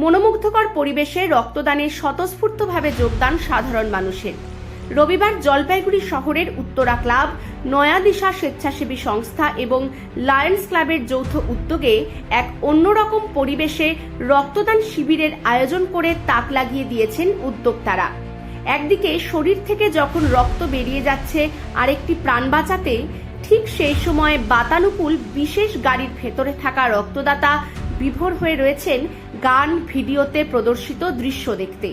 মনোমুগ্ধকর পরিবেশে রক্তদানে স্বতঃস্ফূর্তভাবে যোগদান সাধারণ মানুষের। রবিবার জলপাইগুড়ি শহরের উত্তরা ক্লাব নয়া দিশা স্বেচ্ছাসেবী সংস্থা এবং লায়ন্স ক্লাবের যৌথ উদ্যোগে এক অন্যরকম পরিবেশে রক্তদান শিবিরের আয়োজন করে তাক লাগিয়ে দিয়েছেন উদ্যোক্তারা। একদিকে শরীর থেকে যখন রক্ত বেরিয়ে যাচ্ছে আরেকটি প্রাণ বাঁচাতে, ঠিক সেই সময় বাতানুকূল বিশেষ গাড়ির ভেতরে থাকা রক্তদাতা বিভোর হয়ে রয়েছেন গান ভিডিওতে প্রদর্শিত দৃশ্য দেখতে।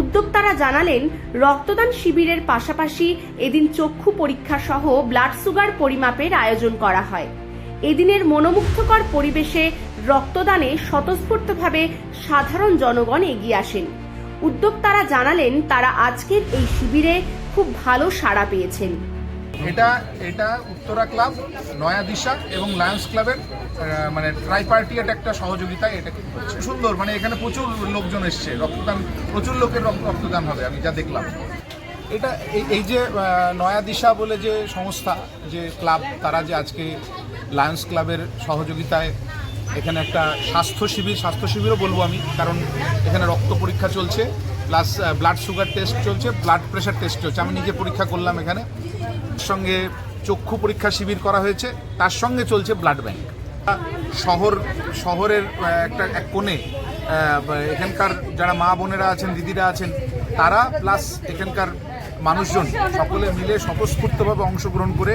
উদ্যোক্তারা জানালেন, রক্তদান শিবিরের পাশাপাশি এদিন চক্ষু পরীক্ষা সহ ব্লাড সুগার পরিমাপের আয়োজন করা হয়। এদিনের মনোমুগ্ধকর পরিবেশে রক্তদানে স্বতঃস্ফূর্তভাবে সাধারণ জনগণ এগিয়ে আসেন। উদ্যোক্তারা জানালেন, তারা আজকের এই শিবিরে খুব ভালো সাড়া পেয়েছেন। এটা এটা উত্তরা ক্লাব নয়া দিশা এবং লায়ন্স ক্লাবের মানে ট্রাইপার্টিয়েট একটা সহযোগিতায় এটা সুন্দর মানে এখানে প্রচুর লোকজন এসছে রক্তদান প্রচুর লোকের রক্ত- রক্তদান হবে আমি যা দেখলাম। এটা এই- এই যে নয়া দিশা বলে যে সংস্থা যে ক্লাব তারা যে আজকে লায়ন্স ক্লাবের সহযোগিতায় এখানে একটা স্বাস্থ্য শিবির স্বাস্থ্য শিবিরও বলব আমি কারণ এখানে রক্ত পরীক্ষা চলছে। প্লাস ব্লাড সুগার টেস্ট চলছে ব্লাড প্রেশার টেস্ট চলছে। আমি নিজে পরীক্ষা করলাম এখানে। সঙ্গে চক্ষু পরীক্ষা শিবির করা হয়েছে। তার সঙ্গে চলছে ব্লাড ব্যাংক শহর, শহরের একটা, এক কোণে এখানকার যারা মা বোনেরা আছেন, দিদিরা আছেন, তারা প্লাস এখানকার মানুষজন সকলে মিলে স্বতঃস্ফূর্তভাবে অংশগ্রহণ করে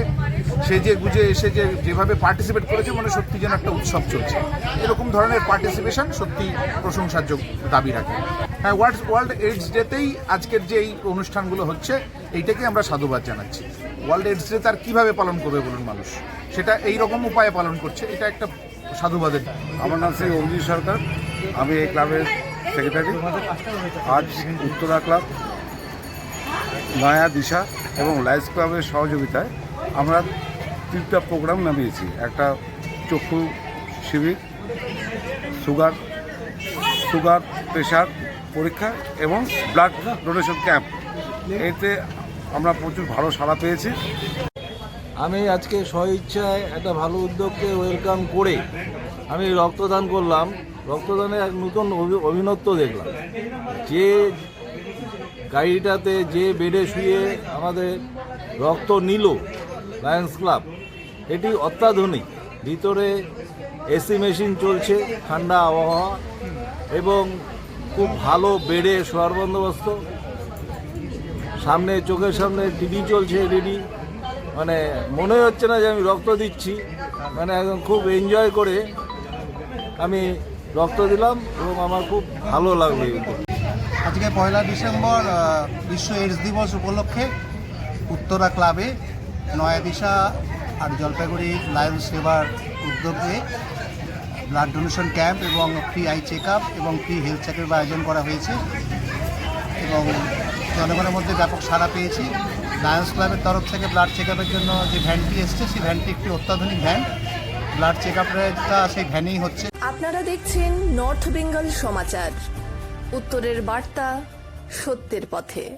সে যে গুজে এসে যে, যেভাবে পার্টিসিপেট করেছে মানে সত্যি যেন একটা উৎসব চলছে। এরকম ধরনের পার্টিসিপেশন সত্যি প্রশংসার দাবি রাখে। হ্যাঁ ওয়ার্ল্ড ওয়ার্ল্ড এইডস ডেতেই আজকের যে এই অনুষ্ঠানগুলো হচ্ছে, এইটাকে আমরা সাধুবাদ জানাচ্ছি। ওয়ার্ল্ড এইডস ডে তার কীভাবে পালন করবে বলুন মানুষ? সেটা এই রকম উপায়ে পালন করছে, এটা একটা সাধুবাদের আমার নাম শ্রী অভিজিৎ সরকার, আমি এই ক্লাবের সেক্রেটারি আজ উত্তরা ক্লাব, নয়া দিশা এবং লাইস ক্লাবের সহযোগিতায় আমরা তিনটা প্রোগ্রাম নামিয়েছি। একটা চক্ষু শিবির সুগার সুগার প্রেশার পরীক্ষা এবং ব্লাড ডোনেশন ক্যাম্প এতে আমরা প্রচুর ভালো সাড়া পেয়েছি। আমি আজকে স্বইচ্ছায় একটা ভালো উদ্যোগকে ওয়েলকাম করে আমি রক্তদান করলাম। রক্তদানে এক নতুন অভি- অভিনত্ব দেখলাম। যে গাড়িটাতে যে বেডে শুয়ে আমাদের রক্ত নিল লায়ন্স ক্লাব এটি অত্যাধুনিক। ভিতরে এসি মেশিন চলছে, ঠান্ডা আবহাওয়া এবং খুব ভালো বেডে শোয়ার বন্দোবস্ত। সামনে, চোখের সামনে টিভি চলছে এলইডি মানে মনে হচ্ছে না যে আমি রক্ত দিচ্ছি। মানে একদম খুব এনজয় করে আমি রক্ত দিলাম এবং আমার খুব ভালো লাগল। আজকে পয়লা ডিসেম্বর বিশ্ব এইডস দিবস উপলক্ষে উত্তরা ক্লাবে নয়া দিশা আর জলপাইগুড়ি লায়ন সেবার উদ্যোগে ব্লাড ডোনেশন ক্যাম্প এবং ফ্রি আই চেক এবং ফ্রি হেলথ চেকের আয়োজন করা হয়েছে। এবং জনগণের মধ্যে ব্যাপক সাড়া পেয়েছি। লায়ন্স ক্লাবের তরফ থেকে ব্লাড চেক জন্য যে ভ্যানটি এসছে, সেই ভ্যানটি একটি অত্যাধুনিক ভ্যান। ব্লাড চেক আপটা সেই ভ্যানেই হচ্ছে। আপনারা দেখছেন নর্থ বেঙ্গল সমাচার। উত্তরের বার্তা সত্যের পথে।